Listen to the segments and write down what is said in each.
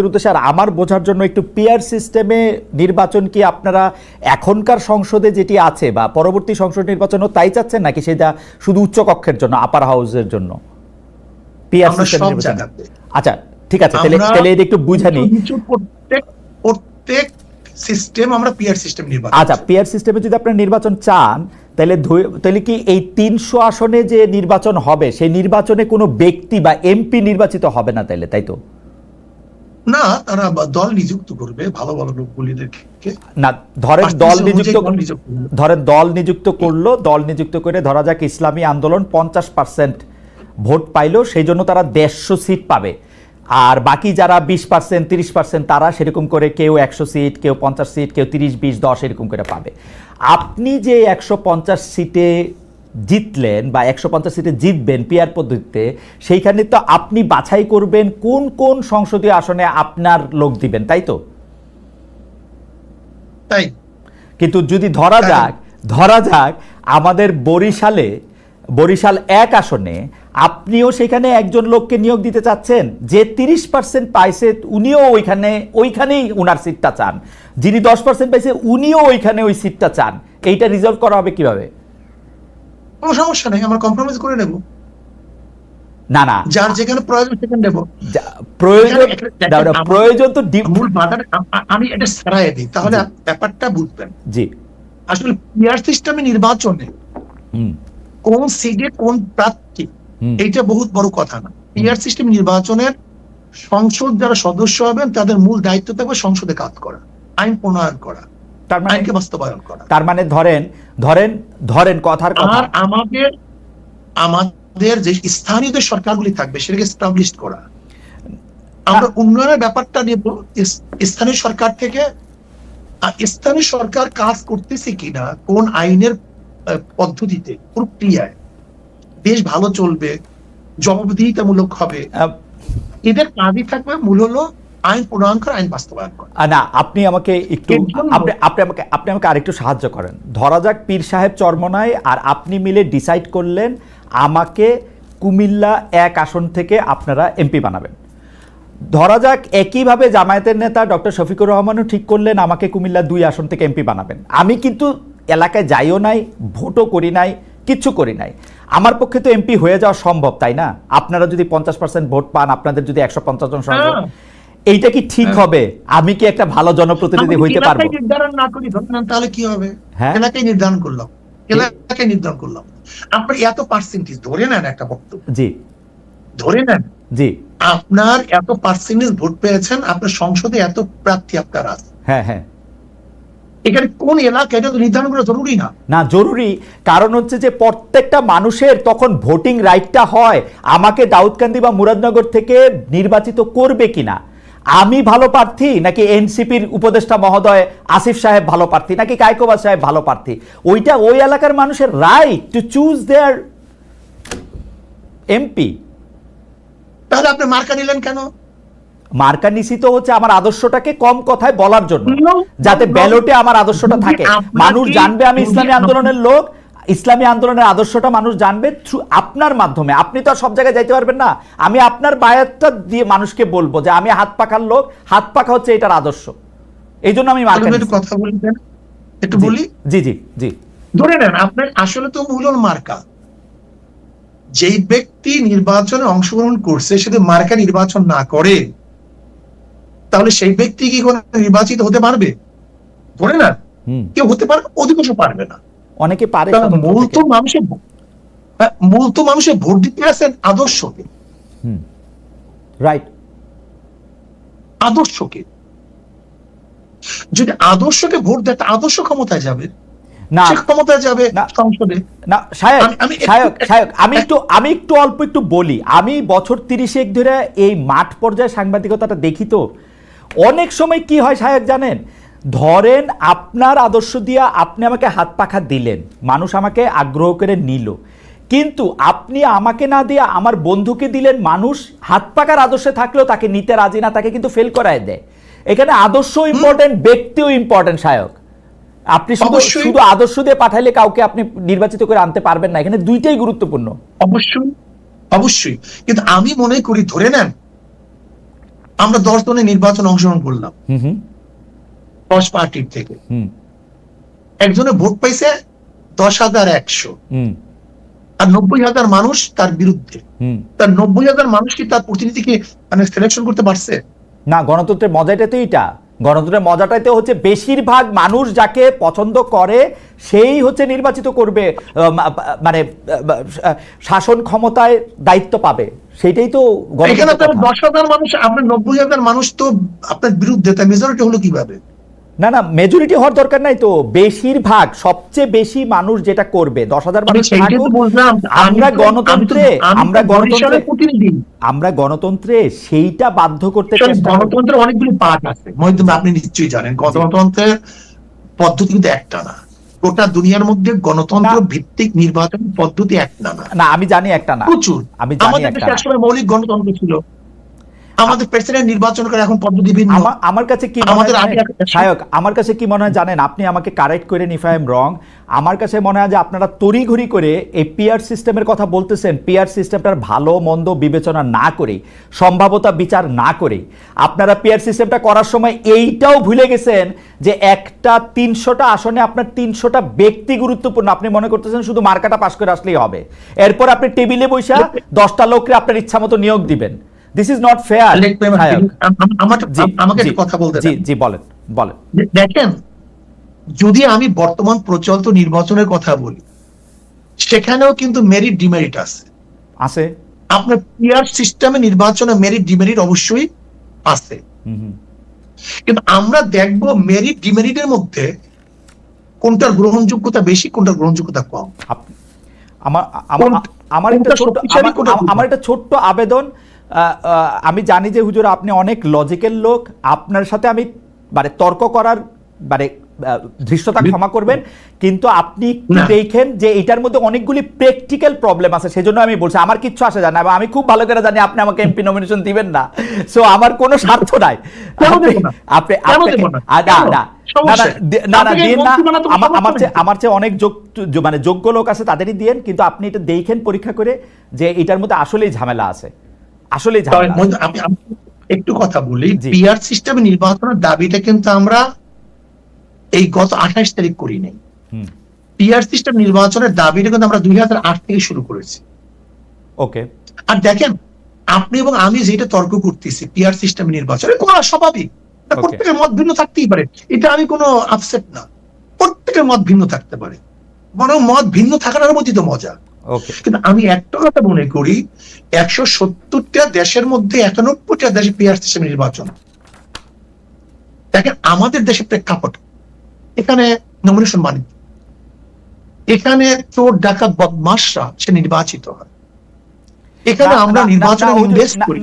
উদ্দেশ্যে আর আমার বোঝার জন্য একটু পিয়ার সিস্টেমে নির্বাচন কি আপনারা এখনকার সংসদে যেটি আছে বা পরবর্তী সংসদ নির্বাচনও তাই চাচ্ছেন নাকি সেটা শুধু উচ্চ কক্ষের জন্য আপার হাউসের জন্য? Peer system. আচ্ছা ঠিক আছে তাহলে তাহলে এটা একটু বুঝানি প্রত্যেক সিস্টেম আমরা পিয়ার সিস্টেম নির্বাচন আচ্ছা পিয়ার সিস্টেমে যদি আপনার নির্বাচন চান তাহলে তাহলে কি এই তিনশো আসনে যে নির্বাচন হবে সেই নির্বাচনে কোনো ব্যক্তি বা এমপি নির্বাচিত হবে না তাইলে তাই তো? না তারা দল নিযুক্ত করবে ভালো ভালো লোকগুলিদেরকে। না ধরেন দল নিযুক্ত। ধরেন দল নিযুক্ত করল দল নিযুক্ত করে ধরা যাক ইসলামী আন্দোলন পঞ্চাশ পার্সেন্ট ভোট পাইলো সেই জন্য তারা দেড়শো সিট পাবে। আর বাকি যারা বিশ পার্সেন্ট তিরিশ পার্সেন্ট তারা সেরকম করে কেউ একশো সিট কেউ পঞ্চাশ সিট কেউ তিরিশ বিশ দশ এরকম করে পাবে। আপনি যে একশো পঞ্চাশ সিটে জিতলেন বা একশো পঞ্চাশ সিটে জিতবেন পিয়ার পদ্ধতিতে সেইখানে তো আপনি বাছাই করবেন কোন কোন সংসদীয় আসনে আপনার লোক দিবেন তাই তো? তাই। কিন্তু যদি ধরা। যাক ধরা যাক আমাদের বরিশালে বরিশাল এক আসনে আপনিও সেখানে একজন লোককে নিয়োগ দিতে চাচ্ছেন যে তিরিশ পার্সেন্ট পাইছে উনিও ওইখানে ওইখানেই উনার সিটটা চান। যিনি দশ পার্সেন্ট পাইছে উনিও ওইখানে ওই সিটটা চান। এইটা রিজলভ করা হবে কীভাবে? কোনো সমস্যা নেই আমরা কম্প্রোমাইজ করে নেব। না না। যার যেখানে প্রয়োজন সেখানে নেব। প্রয়োজন প্রয়োজন তো মূল বাধাটা আমি এটা সারাই দিই। তাহলে ব্যাপারটা বুঝবেন। জি। আসলে পিয়ার সিস্টেমে নির্বাচনে হুম। কোন সিটে কোন প্রার্থী। এইটা বহুত বড় কথা না। পিয়ার সিস্টেম নির্বাচনের সংসদ যারা সদস্য হবেন তাদের মূল দায়িত্ব থাকবে সংসদে কাজ করা আইন প্রণয়ন করা। তার মানে বাস্তবায়ন করা। তার মানে ধরেন ধরেন ধরেন কথার কথা। আমাদের আমাদের যে স্থানীয় যে সরকারগুলি থাকবে সেটাকে এস্টাবলিশ করা। আমরা উন্নয়নের ব্যাপারটা নেব স্থানীয় সরকার থেকে স্থানীয় সরকার কাজ করতেছে কিনা কোন আইনের পদ্ধতিতে প্রক্রিয়ায় বেশ ভালো চলবে জবাবদিহিতামূলক হবে এদের কাজই থাকবে মূল হলো আইন প্রণয়ন করা আইন বাস্তবায়ন করা না আপনি আমাকে একটু আপনি আপনি আমাকে আপনি আমাকে আরেকটু সাহায্য করেন। ধরা যাক পীর সাহেব চরমনায় আর আপনি মিলে ডিসাইড করলেন আমাকে কুমিল্লা এক আসন থেকে আপনারা এমপি বানাবেন। ধরা যাক একইভাবে জামায়াতের নেতা ডক্টর শফিকুর রহমানও ঠিক করলেন আমাকে কুমিল্লা দুই আসন থেকে এমপি বানাবেন। আমি কিন্তু এলাকায় যাইও নাই ভোটও করি নাই কিচ্ছু করি নাই। আমার পক্ষে তো এমপি হয়ে যাওয়া সম্ভব তাই না? আপনারা যদি পঞ্চাশ পার্সেন্ট ভোট পান আপনাদের যদি একশো পঞ্চাশ জন হ্যাঁ। এইটা কি ঠিক হ্যাঁ। হবে? আমি কি একটা ভালো জনপ্রতিনিধি হইতে পারব? নির্ধারণ না করি ধরে নেন তাহলে কি হবে? হ্যাঁ। এলাকায় নির্ধারণ করলাম। এলাকায় নির্ধারণ করলাম। আপনার এত পার্সেন্টেজ ধরে নেন একটা বক্তব্য। জি। ধরে নেন। জি। আপনার এত পার্সেন্টেজ ভোট পেয়েছেন আপনার সংসদে এত প্রার্থী আপনার আছে। হ্যাঁ হ্যাঁ। এখানে কোন এলাকা এটা তো নির্ধারণ করা জরুরি না। না জরুরি। কারণ হচ্ছে যে প্রত্যেকটা মানুষের তখন ভোটিং রাইটটা হয়। আমাকে দাউদকান্দি বা মুরাদনগর থেকে নির্বাচিত করবে কিনা? আমি ভালো প্রার্থী নাকি এনসিপির উপদেষ্টা মহোদয় আসিফ সাহেব ভালো প্রার্থী নাকি কায়কোবাদ সাহেব ভালো প্রার্থী? ওইটা ওই এলাকার মানুষের right to choose their MP তাহলে আপনি মার্কা নিলেন কেন? মার্কা নিশ্চিত হচ্ছে আমার আদর্শটাকে কম কথায় বলার জন্য যাতে ব্যালটে আমার আদর্শটা থাকে। মানুষ জানবে আমি ইসলামী আন্দোলনের লোক ইসলামী আন্দোলনের আদর্শটা মানুষ জানবে থ্রু আপনার মাধ্যমে। আপনি তো সব জায়গায় যাইতে পারবেন না। আমি আপনার বায়াতটা দিয়ে মানুষকে বলব যে আমি হাত পাখার লোক হাত পাখা হচ্ছে এটার আদর্শ। এই জন্য আমি। কথা বলি একটু বলি? জি জি জি। ধরে নেন আপনার আসলে তো মূল মার্কা। যেই ব্যক্তি নির্বাচনে অংশগ্রহণ করছে সে মার্কা নির্বাচন না করে তাহলে সেই ব্যক্তি কি কোনো নির্বাচিত হতে পারবে? ধরে না কেউ হতে পারবে অধিকাংশ পারবে না। অনেকে পারে মূল তো মানুষের হ্যাঁ, মূল তো মানুষের ভোট দিতে আসেন আদর্শকে। রাইট আদর্শকে। যদি আদর্শকে ভোট দেয় আদর্শ ক্ষমতায় যাবে। না। ক্ষমতায় যাবে না। সংসদে। না সায়ক সায়ক সায়ক আমি একটু আমি একটু অল্প একটু বলি। আমি বছর তিরিশেক ধরে এই মাঠ পর্যায়ে সাংবাদিকতাটা দেখি তো। অনেক সময় কি হয় সায়ক জানেন? ধরেন আপনার আদর্শ দিয়া আপনি আমাকে হাত পাখা দিলেন মানুষ আমাকে আগ্রহ করে নিল। কিন্তু আপনি আমাকে না দিয়ে আমার বন্ধুকে দিলেন মানুষ হাত পাকার আদর্শে থাকলেও তাকে নিতে রাজি না তাকে কিন্তু ফেল করায় দেয়। এখানে আদর্শ ইম্পর্টেন্ট ব্যক্তিও ইম্পর্টেন্ট সায়ক। আপনি শুধু। শুধু আদর্শ দিয়ে পাঠাইলে কাউকে আপনি নির্বাচিত করে আনতে পারবেন না। এখানে দুইটাই গুরুত্বপূর্ণ। অবশ্যই। অবশ্যই। কিন্তু আমি মনে করি ধরে নেন আমরা দশ জনের নির্বাচন অংশগ্রহণ করলাম। হুম হুম। দশ পার্টির থেকে। একজনে ভোট পাইছে দশ হাজার একশো। আর নব্বই হাজার মানুষ তার বিরুদ্ধে। তার নব্বই হাজার মানুষ কি তার প্রতিনিধিকে মানে সিলেকশন করতে পারছে? না গণতন্ত্রের মজাটাই তো এটা গণতন্ত্রের মজাটাই তো হচ্ছে বেশিরভাগ মানুষ যাকে পছন্দ করে সেই হচ্ছে নির্বাচিত করবে মানে শাসন ক্ষমতায় দায়িত্ব পাবে। সেটাই তো এখানে। দশ হাজার মানুষ আপনার নব্বই হাজার মানুষ তো আপনার বিরুদ্ধে তার মেজরিটি হলো কীভাবে? না না মেজরিটি হওয়ার দরকার নাই তো। বেশিরভাগ সবচেয়ে বেশি মানুষ যেটা করবে দশ হাজার মানুষ আমরা গণতন্ত্রে আমরা গণতন্ত্রে আমরা গণতন্ত্রে সেইটা বাধ্য করতে গণতন্ত্রের অনেকগুলি পার্ট আছে। আপনি নিশ্চয়ই জানেন গণতন্ত্রের পদ্ধতি কিন্তু একটা না। গোটা দুনিয়ার মধ্যে গণতন্ত্র ভিত্তিক নির্বাচন পদ্ধতি একটা না। না আমি জানি একটা না। প্রচুর। আমি জানি একটা মৌলিক গণতন্ত্র ছিল। আমাদের প্রেসিডেন্ট নির্বাচন করে এখন পদ্ধতি ভিন্ন আমার কাছে কি আমাদের? সায়ক আমার কাছে কি মনে হয় জানেন? আপনি আমাকে কারেক্ট করে নিফ আই এম রং আমার কাছে মনে হয় যে আপনারা তড়িঘড়ি করে এই সিস্টেমের কথা বলতেছেন। সিস্টেমটার ভালো মন্দ বিবেচনা না করে সম্ভাবতা বিচার না করে আপনারা পিআর সিস্টেমটা করার সময় এইটাও ভুলে গেছেন যে একটা তিনশোটা আসনে আপনার তিনশোটা ব্যক্তি গুরুত্বপূর্ণ। আপনি মনে করতেছেন শুধু মার্কাটা পাশ করে আসলেই হবে। এরপর আপনি টেবিলে বৈশা দশটা লোককে আপনার ইচ্ছা মতো নিয়োগ দিবেন। দিস ইজ নট ফেয়ার আমাকে কথা বলতে জি জি বলেন বলেন। দেখেন যদি আমি বর্তমান প্রচলিত নির্বাচনের কথা বলি সেখানেও কিন্তু মেরিট ডিমেরিট আছে। আছে। আপনার পিয়ার সিস্টেমে নির্বাচনে মেরিট ডিমেরিট অবশ্যই আছে। কিন্তু আমরা দেখব মেরিট ডিমেরিটের মধ্যে কোনটার গ্রহণযোগ্যতা বেশি কোনটার গ্রহণযোগ্যতা কম। আমার আমার একটা ছোট্ট আমার- একটা ছোট্ট আবেদন আমি জানি যে হুজুর আপনি অনেক লজিক্যাল লোক। আপনার সাথে আমি মানে তর্ক করার মানে ধৃষ্টতা ক্ষমা করবেন। কিন্তু আপনি দেখেন যে এটার মধ্যে অনেকগুলি প্র্যাকটিক্যাল প্রবলেম আছে সেজন্য আমি বলছি আমার কিচ্ছু আসে যায় না। এবং আমি খুব ভালো করে জানি আপনি আমাকে এমপি নমিনেশন দিবেন না। সো আমার কোনো স্বার্থ নাই। আপনি? আপনি না? না দিন আমার চেয়ে আমার চেয়ে অনেক যোগ মানে যোগ্য লোক আছে তাদেরই দিয়েন। কিন্তু আপনি এটা দেখেন পরীক্ষা করে যে এটার মধ্যে আসলেই ঝামেলা আছে। আমি একটু কথা বলি। জি। পিয়ার সিস্টেমে নির্বাচনের দাবিটা কিন্তু আমরা এই গত আঠাশ তারিখ করি নাই। পিয়ার সিস্টেম নির্বাচনের দাবিটা কিন্তু আমরা দুই হাজার আট থেকে শুরু করেছি। ওকে। আর দেখেন আপনি এবং আমি যেটা তর্ক করতেছি পিয়ার সিস্টেম নির্বাচনে করা স্বাভাবিক। প্রত্যেকের মত ভিন্ন থাকতেই পারে। এটা আমি কোনো আপসেট না। প্রত্যেকের মত ভিন্ন থাকতে পারে। বরং মত ভিন্ন থাকার মধ্যে তো মজা। কিন্তু আমি একটা কথা মনে করি, একশো সত্তরটা দেশের মধ্যে একানব্বইটা দেশে পিয়ার সিস্টেম নির্বাচন। দেখেন, আমাদের দেশে প্রেক্ষাপট এখানে নমিনেশন মানে এখানে চোর, ডাকাত বদমাসরা সে নির্বাচিত হয়। এখানে আমরা নির্বাচনে ইনভেস্ট করি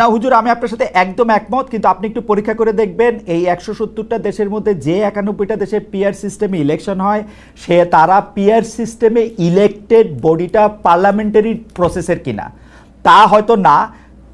না, হুজুর আমি আপনার সাথে একদম একমত কিন্তু আপনি একটু পরীক্ষা করে দেখবেন এই একশো সত্তরটা দেশের মধ্যে যে একানব্বইটা দেশে পিয়ার সিস্টেমে ইলেকশন হয় সে তারা পিয়ার সিস্টেমে ইলেক্টেড বডিটা পার্লামেন্টারি প্রসেসের কিনা। তা হয়তো না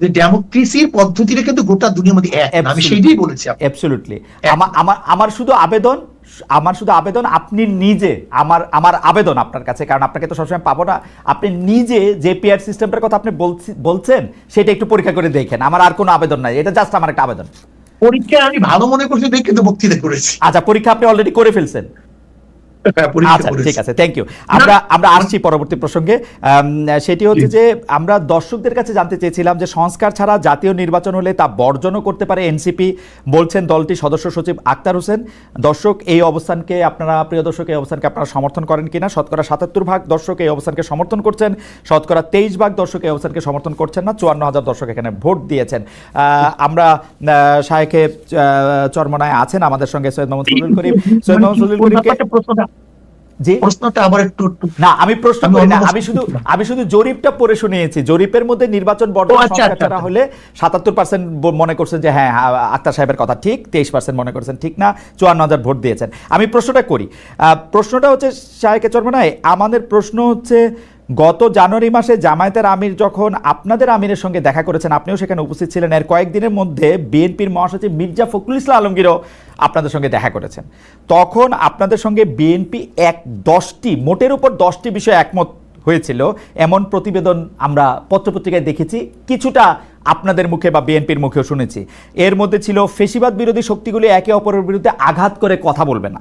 যে ডেমোক্রেসির পদ্ধতিটা কিন্তু গোটা দুনিয়ার মধ্যে এক। আমি সেইটাই বলেছি। অ্যাবসলিউটলি আমার আমার আমার শুধু আবেদন আমার শুধু আবেদন আপনি নিজে আমার আমার আবেদন আপনার কাছে কারণ আপনাকে তো সবসময় পাবো না। আপনি নিজে যে পিয়ার সিস্টেমটার কথা আপনি বলছি- বলছেন সেটা একটু পরীক্ষা করে দেখেন। আমার আর কোনো আবেদন নাই। এটা জাস্ট আমার একটা আবেদন। পরীক্ষায় আমি ভালো মনে করছি দেখে কিন্তু বক্তৃতা করেছি। আচ্ছা পরীক্ষা আপনি অলরেডি করে ফেলছেন। পরীক্ষা আচ্ছা ঠিক আছে থ্যাংক ইউ আমরা আমরা আসছি পরবর্তী প্রসঙ্গে। সেটি হচ্ছে যে আমরা দর্শকদের কাছে জানতে চেয়েছিলাম যে সংস্কার ছাড়া জাতীয় নির্বাচন হলে তা বর্জনও করতে পারে এনসিপি বলছেন দলটি সদস্য সচিব আক্তার হোসেন। দর্শক এই অবস্থানকে আপনারা প্রিয় দর্শক এই অবস্থানকে আপনারা সমর্থন করেন কিনা? শতকরা সাতাত্তর ভাগ দর্শক এই অবস্থানকে সমর্থন করছেন। শতকরা তেইশ ভাগ দর্শক এই অবস্থানকে সমর্থন করছেন না। চুয়ান্ন হাজার দর্শক এখানে ভোট দিয়েছেন। আহ, আমরা আহ, শায়েখে আহ, চরমনায় আছেন আমাদের সঙ্গে সৈয়দ মোহাম্মদ সলিল করিম। সৈয়দ মোহাম্মদ সলিল করিমকে ব্যাপারটা প্রশ্নটা- একটু না আমি প্রশ্ন করি না আমি শুধু আমি শুধু জরিপটা পড়ে শুনিয়েছি। জরিপের মধ্যে নির্বাচন ও, আচ্ছা, আচ্ছা। হলে সাতাত্তর পার্সেন্ট মনে করছেন যে হ্যাঁ আক্তার সাহেবের কথা ঠিক তেইশ পার্সেন্ট মনে করছেন ঠিক না চুয়ান্ন হাজার ভোট দিয়েছেন। আমি প্রশ্নটা করি। আহ, প্রশ্নটা হচ্ছে শাহেকে চর্মনায় আমাদের প্রশ্ন হচ্ছে গত জানুয়ারি মাসে জামায়াতের আমির যখন আপনাদের আমিরের সঙ্গে দেখা করেছেন, আপনিও সেখানে উপস্থিত ছিলেন। এর কয়েকদিনের মধ্যে বিএনপির মহাসচিব মির্জা ফখরুল ইসলাম আলমগীরও আপনাদের সঙ্গে দেখা করেছেন। তখন আপনাদের সঙ্গে বিএনপি এক দশটি, মোটের উপর দশটি বিষয়ে একমত হয়েছিল। এমন প্রতিবেদন আমরা পত্রপত্রিকায় দেখেছি, কিছুটা আপনাদের মুখে বা বিএনপির মুখেও শুনেছি। এর মধ্যে ছিল, ফেসিবাদ বিরোধী শক্তিগুলি একে অপরের বিরুদ্ধে আঘাত করে কথা বলবে না।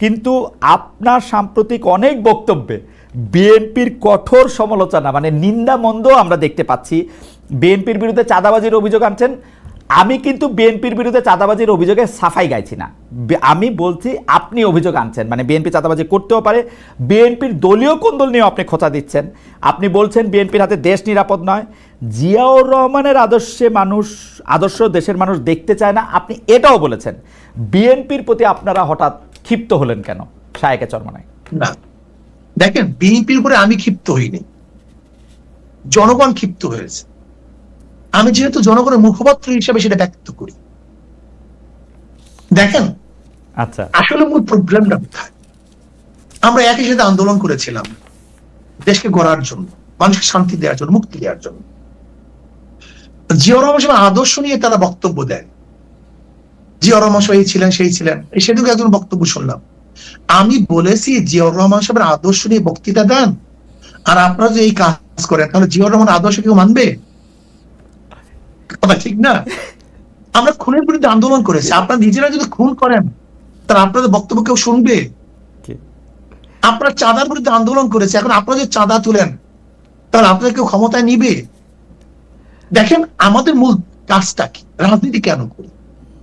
কিন্তু আপনার সাম্প্রতিক অনেক বক্তব্যে বিএনপির কঠোর সমালোচনা মানে নিন্দা মন্দ আমরা দেখতে পাচ্ছি। বিএনপির বিরুদ্ধে চাঁদাবাজির অভিযোগ আনছেন। আমি কিন্তু বিএনপির বিরুদ্ধে চাঁদাবাজির অভিযোগে সাফাই গাইছি না। আমি বলছি, আপনি অভিযোগ আনছেন। মানে বিএনপি চাঁদাবাজি করতেও পারে। বিএনপির দলীয় কোন্দল নিয়েও আপনি খোঁচা দিচ্ছেন? আপনি বলছেন বিএনপির হাতে দেশ নিরাপদ নয়। জিয়াউর রহমানের আদর্শে মানুষ, আদর্শ দেশের মানুষ দেখতে চায় না। আপনি এটাও বলেছেন। বিএনপির প্রতি আপনারা হঠাৎ ক্ষিপ্ত হলেন কেন? শায়েকে চরমনায়। না। দেখেন বিএনপির উপরে আমি ক্ষিপ্ত হইনি। জনগণ ক্ষিপ্ত হয়েছে। আমি যেহেতু জনগণের মুখপাত্র হিসেবে সেটা ব্যক্ত করি। দেখেন আচ্ছা। আসলে মূল প্রবলেমটা কোথায়? আমরা একই সাথে আন্দোলন করেছিলাম দেশকে গড়ার জন্য মানুষকে শান্তি দেওয়ার জন্য মুক্তি দেওয়ার জন্য। জিয়র রহমান আদর্শ নিয়ে তারা বক্তব্য দেয় রহমান এই ছিলেন সেই ছিলেন। এই সেদিকে একজন বক্তব্য শুনলাম। আমি বলেছি জিয়র রহমান সাহেবের আদর্শ নিয়ে বক্তৃতা দেন। আর আপনারা যদি এই কাজ করেন তাহলে জিয়র রহমান আদর্শ কেউ মানবে? কথা ঠিক না? আমরা খুনের বিরুদ্ধে আন্দোলন করেছি। আপনারা নিজেরা যদি খুন করেন তাহলে আপনাদের বক্তব্য কেউ শুনবে? আপনারা চাঁদার বিরুদ্ধে আন্দোলন করেছে এখন আপনারা যদি চাঁদা তুলেন তাহলে আপনাদের কেউ ক্ষমতায় নিবে? দেখেন আমাদের মূল কাজটা কি? রাজনীতি কেন করি?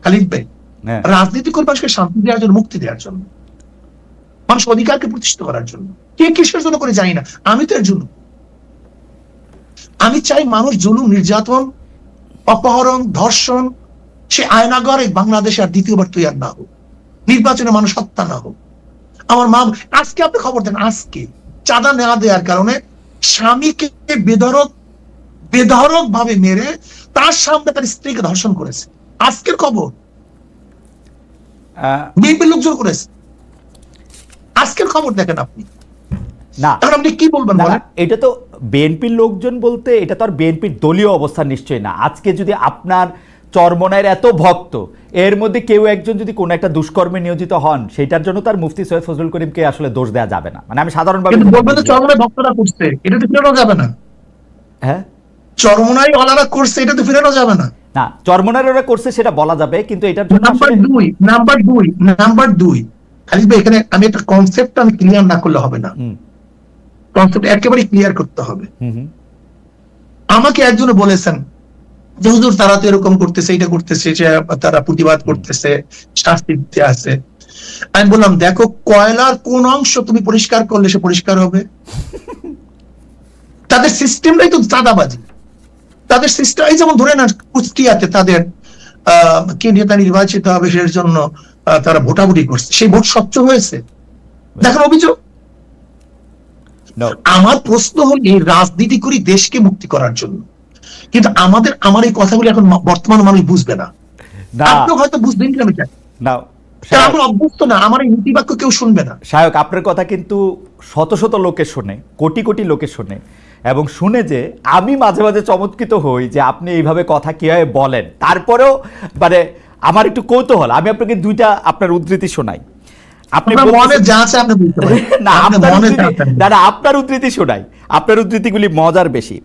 খালিদ ভাই হ্যাঁ। রাজনীতি করবে মানুষকে শান্তি দেওয়ার জন্য মুক্তি দেওয়ার জন্য। মানুষ অধিকারকে প্রতিষ্ঠিত করার জন্য। কে কিসের জন্য করে জানি না। আমি তো এর জন্য আমি চাই মানুষ জুলুম নির্যাতন অপহরণ ধর্ষণ সে আয়নাগর এই বাংলাদেশে আর দ্বিতীয়বার তৈরি না হোক। নির্বাচনে মানুষ হত্যা না হোক। আমার মা আজকে আপনি খবর দেন আজকে চাঁদা নেওয়া দেওয়ার কারণে স্বামীকে বেধরক বেধরক ভাবে মেরে তার সামনে তার স্ত্রীকে ধর্ষণ করেছে। আজকের খবর। বিএনপির লোকজন করেছে। আজকের খবর দেখেন আপনি। না। এখন আপনি কি বলবেন এটা তো বিএনপির লোকজন বলতে এটা তো আর বিএনপির দলীয় অবস্থান নিশ্চয়ই না। আজকে যদি আপনার চরমনায়ের এত ভক্ত এর মধ্যে কেউ একজন যদি কোনো একটা দুষ্কর্মে নিয়োজিত হন সেটার জন্য তার মুফতি সৈয়দ ফজলুল করিমকে আসলে দোষ দেওয়া যাবে না। মানে আমি সাধারণভাবে কিন্তু বলবেন তো চরমনায় ভক্তরা করছে এটা তো ফিরানো যাবে না। হ্যাঁ? চরমনায় অলারা করছে এটা তো ফিরানো যাবে না। না চরমনায়ের ওরা করছে সেটা বলা যাবে কিন্তু এটার জন্য নাম্বার আসলে- দুই নাম্বার দুই নাম্বার দুই। খালি ভাই এখানে আমি একটা কনসেপ্ট আমি ক্লিয়ার না করলে হবে না। কনসেপ্ট একেবারে ক্লিয়ার করতে হবে। আমাকে একজনে বলেছেন যে হুজুর তারা তো এরকম করতেছে এটা করতেছে সে তারা প্রতিবাদ করতেছে শাস্তি দিতে আছে আমি বললাম দেখো কয়লার কোন অংশ তুমি পরিষ্কার করলে সে পরিষ্কার হবে? তাদের সিস্টেমটাই তো চাঁদাবাজি। তাদের সিস্টেম এই যেমন ধরে না কুষ্টিয়াতে তাদের আহ কে নেতা নির্বাচিত হবে সেটার জন্য তারা ভোটাভুটি করছে। সেই ভোট স্বচ্ছ হয়েছে? দেখেন অভিযোগ? আমার প্রশ্ন হল এই রাজনীতি করি দেশকে মুক্তি করার জন্য। কিন্তু আমাদের আমার এই কথাগুলো এখন বর্তমান মানুষ বুঝবে না। আপনি হয়তো বুঝবেন কি আমি জানি না কারণ আমার অভ্যস্ত না আমার এই নীতিবাক্য কেউ শুনবে না। সায়ক আপনার কথা কিন্তু শত শত লোকে শোনে কোটি কোটি লোকে শোনে এবং শুনে যে আমি মাঝে মাঝে চমৎকৃত হই যে আপনি এইভাবে কথা কীভাবে বলেন। তারপরেও মানে আমার একটু কৌতূহল আমি আপনাকে দুইটা আপনার উদ্ধৃতি শোনাই। আপনি আপনার মনে বলতেছেন- যা আছে আপনি না আপনার উদ্ধৃতি- যা না না আপনার উদ্ধৃতি শোনাই। আপনার উদ্ধৃতিগুলি মজার বেশি।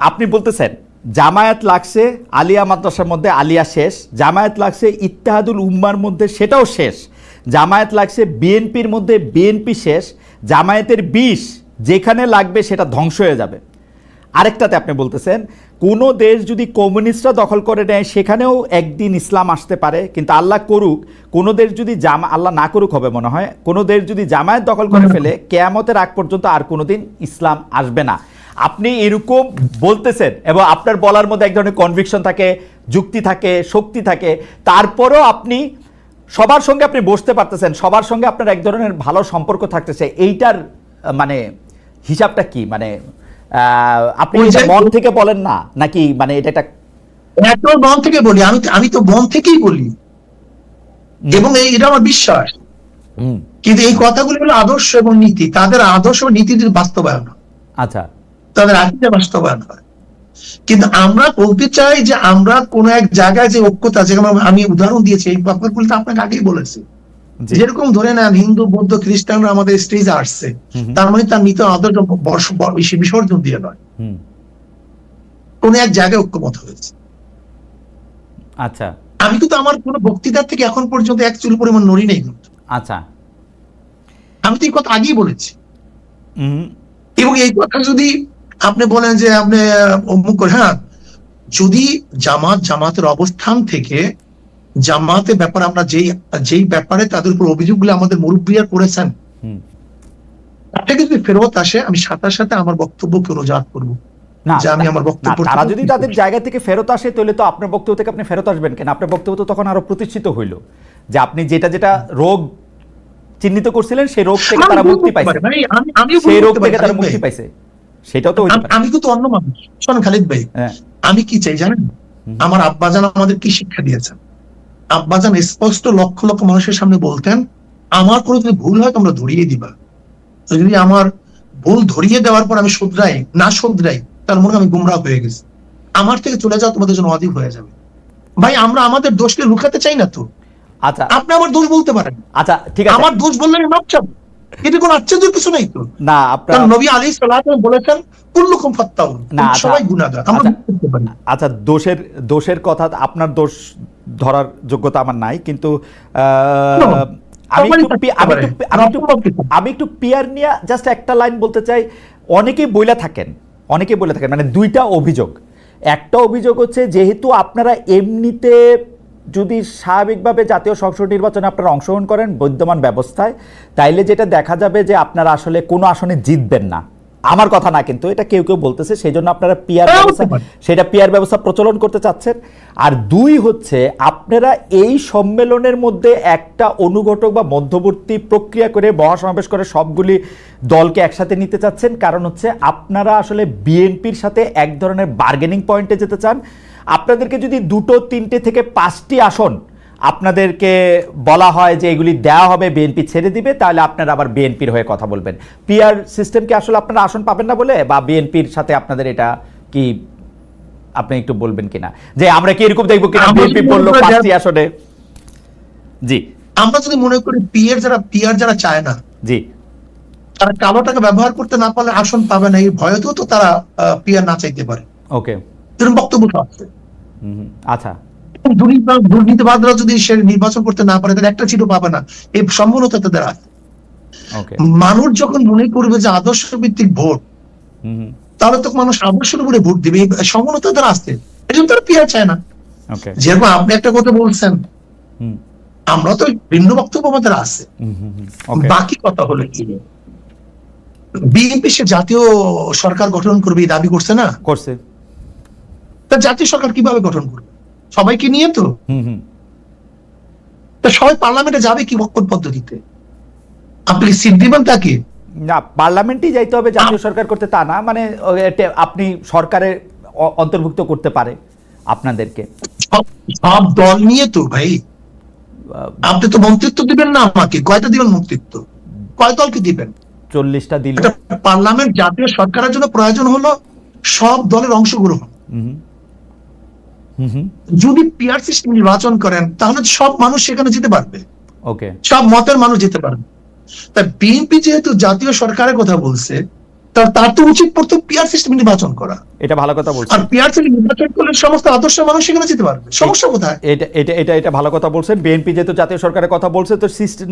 আপনি বলতেছেন জামায়াত লাগছে আলিয়া মাদ্রাসার মধ্যে আলিয়া শেষ জামায়াত লাগছে ইত্তেহাদুল উম্মার মধ্যে সেটাও শেষ জামায়াত লাগছে বিএনপির মধ্যে বিএনপি শেষ জামায়াতের বিষ যেখানে লাগবে সেটা ধ্বংস হয়ে যাবে। আরেকটাতে আপনি বলতেছেন কোনো দেশ যদি কমিউনিস্টরা দখল করে নেয় সেখানেও একদিন ইসলাম আসতে পারে কিন্তু আল্লাহ করুক কোনো দেশ যদি জামা আল্লাহ না করুক হবে মনে হয় কোনো দেশ যদি জামায়াত দখল করে ফেলে কেয়ামতের আগ পর্যন্ত আর কোনোদিন ইসলাম আসবে না। আপনি এরকম বলতেছেন এবং আপনার বলার মধ্যে এক ধরনের কনভিকশন থাকে যুক্তি থাকে শক্তি থাকে তারপরও আপনি সবার সঙ্গে আপনি বসতে পারতেছেন সবার সঙ্গে আপনার এক ধরনের ভালো সম্পর্ক থাকতেছে এইটার মানে হিসাবটা কি? মানে আপনি মন থেকে বলেন না নাকি মানে এটা একটা একদম মন থেকে বলি আমি আমি তো মন থেকেই বলি। এবং এই এটা আমার বিশ্বাস। কিন্তু এই কথাগুলো হলো আদর্শ এবং নীতি। তাদের আদর্শ ও নীতির বাস্তবায়ন। আচ্ছা। তাদের আকিদা বাস্তবায়ন হয়। কিন্তু আমরা বলতে চাই যে আমরা কোন এক জায়গায় যে ঐক্যতা যেমন আমি উদাহরণ দিয়েছি এই ব্যাপারগুলো তো আপনাকে আগেই বলেছি। যেরকম ধরে নেন হিন্দু বৌদ্ধ খ্রিস্টানরা আমাদের স্টেজে আসছে তার মানে তার নিত আদর্শ বর্ষ- বিসর্জন দিয়ে নয়। কোন এক জায়গায় ঐক্যমত হয়েছে। আচ্ছা। আমি কিন্তু আমার কোন বক্তৃতার থেকে এখন পর্যন্ত এক চুল পরিমাণ নড়ি নেই কিন্তু। আচ্ছা। আমি তো এই কথা আগেই বলেছি। এবং এই কথা যদি আপনি বলেন যে আপনি অমুক হ্যাঁ যদি জামাত জামাতের অবস্থান থেকে জামাতের ব্যাপারে আমরা যেই যেই ব্যাপারে তাদের উপর অভিযোগগুলো আমাদের মুরব্বীরা করেছেন তার থেকে যদি ফেরত আসে আমি সাথে সাথে আমার বক্তব্যকে অনুযাত করব। আমি আমার বক্তব্য তারা যদি তাদের জায়গা থেকে ফেরত আসে তাহলে তো আপনার বক্তব্য থেকে আপনি ফেরত আসবেন কেন? আপনার বক্তব্য তো তখন আরও প্রতিষ্ঠিত হইল। যে আপনি যেটা যেটা রোগ চিহ্নিত করছিলেন সেই রোগ থেকে তারা মুক্তি পাইছে। সেই রোগ থেকে তারা মুক্তি পাইছে। সেটাও তো আমি- কিন্তু অন্য মানুষ। শোন খালিদ ভাই হ্যাঁ। আমি কি চাই জানেন। আমার আব্বাজান আমাদের কি শিক্ষা দিয়েছেন? আব্বাজান স্পষ্ট লক্ষ লক্ষ মানুষের সামনে বলতেন আমার কোনো যদি ভুল হয় তোমরা ধরিয়ে দিবা। তো যদি আমার ভুল ধরিয়ে দেওয়ার পর আমি শুধরাই না শুধরাই তার মনে আমি গুমরাহ হয়ে গেছি। আমার থেকে চলে যাও তোমাদের জন্য অধিক হয়ে যাবে। ভাই আমরা আমাদের দোষকে লুকাতে চাই না তো। আচ্ছা। আপনি আমার দোষ বলতে পারেন। আচ্ছা ঠিক আছে। আমার দোষ বললে আমি মাপ চাবো। এটা কোনো আশ্চর্যের কিছু নেই তো। না আপনার নবী আলী সাল্লাহ বলেছেন কুল্লুকুম ফাত্তাউন। না, আচ্ছা। সবাই গুণাগার আমরা আচ্ছা। আচ্ছা দোষের দোষের কথা আপনার দোষ ধরার যোগ্যতা আমার নাই কিন্তু আমি। আমি একটু পিয়ার নিয়ে জাস্ট একটা লাইন বলতে চাই অনেকেই বইলা থাকেন অনেকেই বলে থাকেন মানে দুইটা অভিযোগ। একটা অভিযোগ হচ্ছে যেহেতু আপনারা এমনিতে যদি স্বাভাবিকভাবে জাতীয় সংসদ নির্বাচনে আপনারা অংশগ্রহণ করেন বৈদ্যমান ব্যবস্থায় তাইলে যেটা দেখা যাবে যে আপনারা আসলে কোনো আসনে জিতবেন না। আমার কথা না কিন্তু এটা কেউ কেউ বলতেছে সেই জন্য আপনারা পিয়ার ব্যবস্থা সেটা পিয়ার ব্যবস্থা প্রচলন করতে চাচ্ছেন। আর দুই হচ্ছে আপনারা এই সম্মেলনের মধ্যে একটা অনুঘটক বা মধ্যবর্তী প্রক্রিয়া করে মহাসমাবেশ করে সবগুলি দলকে একসাথে নিতে চাচ্ছেন। কারণ হচ্ছে আপনারা আসলে বিএনপির সাথে এক ধরনের বার্গেনিং পয়েন্টে যেতে চান। আপনাদেরকে যদি দুটো তিনটে থেকে পাঁচটি আসন আপনাদেরকে বলা হয় যে এগুলি দেওয়া হবে বিএনপি ছেড়ে দিবে তাহলে আপনারা আবার বিএনপির হয়ে কথা বলবেন। পিআর সিস্টেমকে আসলে আপনারা আসন পাবেন না বলে? বা বিএনপির সাথে আপনাদের এটা কি আপনি একটু বলবেন কিনা? যে আমরা কি এরকম দেখব কিনা বিএনপি বলল পাঁচটি আসনে? জি। আমরা যদি মনে করি পিয়ার যারা পিয়ার যারা চায় না জি। তারা কালো টাকা ব্যবহার করতে না পারলে আসন পাবে না এই ভয়তেও তো তারা পিয়ার না চাইতে পারে। ওকে এরকম বক্তব্য আচ্ছা। দুর্নীতিবাদরা যদি সে নির্বাচন করতে না পারে তাহলে একটা চিঠো পাবে না। এই সম্ভাবনা তাদের আছে। মানুষ যখন মনে করবে যে আদর্শ ভিত্তিক ভোট তাহলে তো মানুষ আদর্শের উপরে ভোট দিবে। এই সম্ভাবনা তাদের আসছে এই জন্য তারা পিয়ার চায় না। যেরকম আপনি একটা কথা বলছেন আমরা তো ভিন্ন বক্তব্য আমাদের আছে। বাকি কথা হলো কি? বিএনপি সে জাতীয় সরকার গঠন করবে দাবি করছে না? করছে। তা জাতীয় সরকার কীভাবে গঠন করবে? সবাইকে নিয়ে তো? সবাই পার্লামেন্টে যাবে কি কোন পদ্ধতিতে? আপনি সিট দিবেন তাকে? না পার্লামেন্টেই যাইতে হবে জাতীয় সরকার করতে তা না মানে আপনি সরকারে অন্তর্ভুক্ত করতে পারে আপনাদেরকে। সব দল নিয়ে তো ভাই। আপনি তো মন্ত্রিত্ব দিবেন না আমাকে কয়টা দিবেন মন্ত্রিত্ব? কয় দলকে দিবেন? চল্লিশটা দিল। পার্লামেন্ট জাতীয় সরকারের জন্য প্রয়োজন হলো সব দলের অংশগ্রহণ। যদি পিয়ার সিস্টেম নির্বাচন করেন তাহলে সব মানুষ সেখানে যেতে পারবে। ওকে সব মতের মানুষ যেতে পারবে। তাই বিএনপি যেহেতু জাতীয় সরকারের কথা বলছে তার তার তো উচিত পিআর সিস্টেম নির্বাচন করা। এটা ভালো কথা আর বলছেন পিআর সিস্টেম নির্বাচন করলে সমস্ত আদর্শ মানুষ সেখানে যেতে পারবে। সমস্যা কোথায়? এটা এটা এটা এটা ভালো কথা বলছেন। বিএনপি যেহেতু জাতীয় সরকারের কথা বলছে তো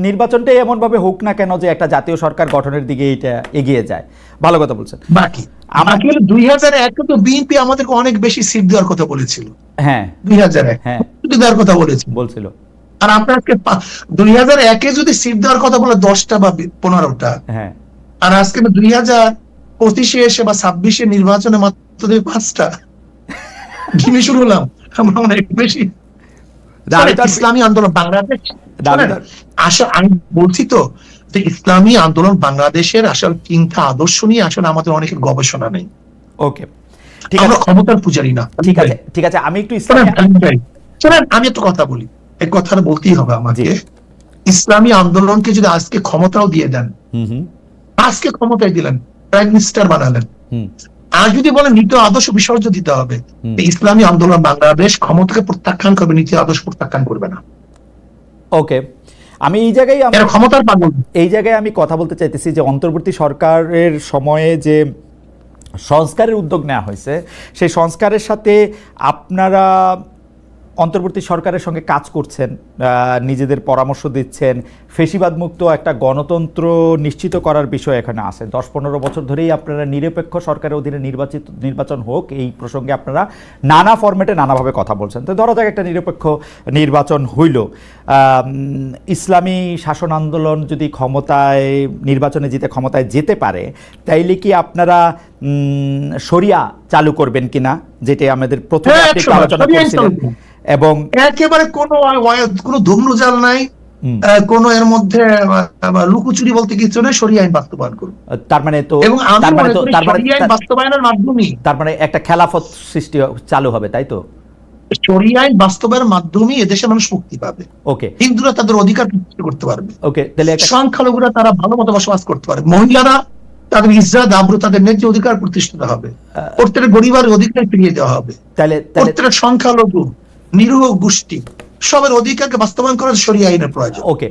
নির্বাচনটাই এমন ভাবে হোক না কেন যে একটা জাতীয় সরকার গঠনের দিকে এটা এগিয়ে যায়। ভালো কথা বলছেন। বাকি বাকি হলো দুই হাজার একে তো বিএনপি আমাদেরকে অনেক বেশি সিট দেওয়ার কথা বলেছিল। হ্যাঁ। দুই হাজার এক হ্যাঁ। দেওয়ার কথা বলেছিল। বলছিল। আর আপনার আজকে দুই হাজার একে যদি সিট দেওয়ার কথা বলে দশটা বা পনেরোটা হ্যাঁ। আর আজকে দুই হাজার পঁচিশে এসে বা ছাব্বিশে নির্বাচনে মাত্র পাঁচটা ঘিমে শুরু হলাম। আমরা বেশি। ইসলামী আন্দোলন বাংলাদেশ আসলে আমি বলছি তো যে ইসলামী আন্দোলন বাংলাদেশের আসল চিন্তা আদর্শ নিয়ে আসলে আমাদের অনেকের গবেষণা নেই। ওকে ঠিক আছে। ক্ষমতার পূজারি না। ঠিক আছে ঠিক আছে আমি একটু শোনেন, আমি একটা কথা বলি। এই কথাটা বলতেই হবে আমাকে। ইসলামী আন্দোলনকে যদি আজকে ক্ষমতাও দিয়ে দেন আজকে ক্ষমতায় দিলেন প্রাইম মিনিস্টার বানালেন। আর যদি বলেন নীতি আদর্শ বিসর্জন দিতে হবে ইসলামী আন্দোলন বাংলাদেশ ক্ষমতাকে প্রত্যাখ্যান করবে নীতি আদর্শ প্রত্যাখ্যান করবে না। ওকে। আমি এই জায়গায় ক্ষমতার পাগল এই জায়গায় আমি কথা বলতে চাইতেছি যে অন্তর্বর্তী সরকারের সময়ে যে সংস্কারের উদ্যোগ নেওয়া হয়েছে সেই সংস্কারের সাথে আপনারা অন্তর্বর্তী সরকারের সঙ্গে কাজ করছেন নিজেদের পরামর্শ দিচ্ছেন ফেসিবাদ মুক্ত একটা গণতন্ত্র নিশ্চিত করার বিষয় এখানে আছে। দশ পনেরো বছর ধরেই আপনারা নিরপেক্ষ সরকারের অধীনে নির্বাচিত নির্বাচন হোক এই প্রসঙ্গে আপনারা নানা ফরম্যাটে নানাভাবে কথা বলছেন। তো ধরা যাক একটা নিরপেক্ষ নির্বাচন হইল। ইসলামী শাসন আন্দোলন যদি ক্ষমতায় নির্বাচনে জিতে ক্ষমতায় যেতে পারে তাইলে কি আপনারা শরিয়া চালু করবেন কিনা যেটা আমাদের প্রথমে হ্যাঁ, আলোচনা করছিলেন। এবং একেবারে কোনো কোনো ধুমরুজাল নাই। কোনো এর মধ্যে লুকোচুরি বলতে কিছু নেই আইন বাস্তবায়ন করব তার মানে তো তার মানে তো তার মানে বাস্তবায়নের মাধ্যমে তার মানে একটা খেলাফত সৃষ্টি চালু হবে তাই তো? আইন বাস্তবায়নের মাধ্যমে এদেশের মানুষ মুক্তি পাবে। ওকে। হিন্দুরা তাদের অধিকার প্রতিষ্ঠা করতে পারবে। ওকে তাহলে সংখ্যালঘুরা তারা ভালো মতো বসবাস করতে পারবে। মহিলারা তাদের ইজ্জাত আব্রু তাদের ন্যায্য অধিকার প্রতিষ্ঠিত হবে। প্রত্যেকের গরিবের অধিকার ফিরিয়ে দেওয়া হবে। তাহলে প্রত্যেকের সংখ্যালঘু নিরীহ গোষ্ঠী। সবের অধিকারকে বাস্তবায়ন করার সরিয়ে আইনের প্রয়োজন। ওকে